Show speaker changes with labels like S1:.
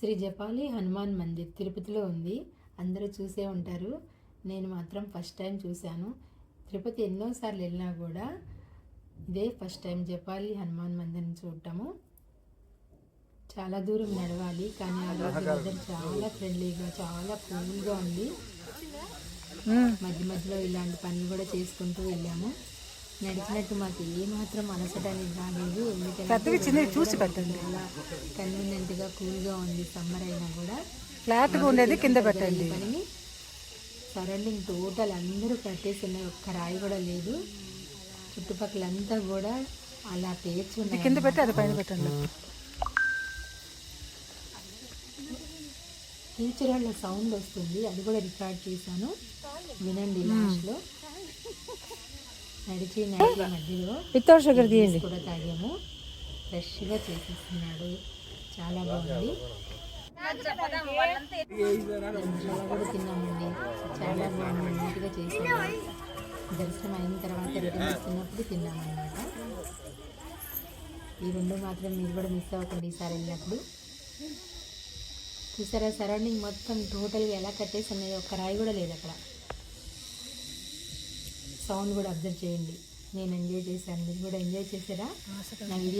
S1: శ్రీ జపాలి హనుమాన్ మందిర్ తిరుపతిలో ఉంది. అందరూ చూసే ఉంటారు. నేను మాత్రం ఫస్ట్ టైం చూశాను. తిరుపతి ఎన్నోసార్లు వెళ్ళినా కూడా ఇదే ఫస్ట్ టైం జపాలి హనుమాన్ మందిర్ని చూడటము. చాలా దూరం నడవాలి కానీ ఆ రోజు వెదర్ చాలా ఫ్రెండ్లీగా చాలా కూల్గా ఉంది. మధ్య మధ్యలో ఇలాంటి పనులు కూడా చేసుకుంటూ వెళ్ళాము. నడిచినట్టు మాకు ఏమాత్రం అలసట అనేది రాలేదు ఎందుకంటే
S2: చూసి పెట్టండి.
S1: చాలా కన్వీనియంట్గా కూల్గా ఉంది సమ్మర్ అయినా కూడా.
S2: ఫ్లాట్గా ఉండేది కింద పెట్టండి.
S1: పనిని సరౌండింగ్ టోటల్ అందరూ కట్టేసి ఉన్నాయి ఒక్క రాయి కూడా లేదు. చుట్టుపక్కల అంతా కూడా అలా పేర్చి ఉన్నాయి
S2: కింద పెట్టి అది పైన పెట్టండి.
S1: టీచర్ వాళ్ళ సౌండ్ వస్తుంది. అది కూడా రికార్డ్ చేశాను. వినండి లాస్ట్లో నడిచి నడిచి మధ్యలో
S2: వితౌట్ షుగర్ తీయండి.
S1: కూడా తాగాము. ఫ్రెష్గా చేసిస్తున్నాడు. చాలా బాగుంది. కూడా తిన్నామండి. చాలా బాగుంది. నీట్గా చేశాడు దర్శనం అయిన తర్వాత రిటర్న్ వస్తున్నప్పుడు తిన్నామన్నమాట. ఈ రెండు మాత్రం మీరు కూడా మిస్ అవ్వకండి ఈసారి వెళ్ళినప్పుడు. చూసారా సరౌండింగ్ మొత్తం టోటల్గా ఎలా కట్టేసి ఉన్నాయి ఒక్క రాయి కూడా లేదు అక్కడ. సౌండ్ కూడా అబ్జర్వ్ చేయండి. నేను ఎంజాయ్ చేశాను. మీరు కూడా ఎంజాయ్ చేశారా? నా వీడియో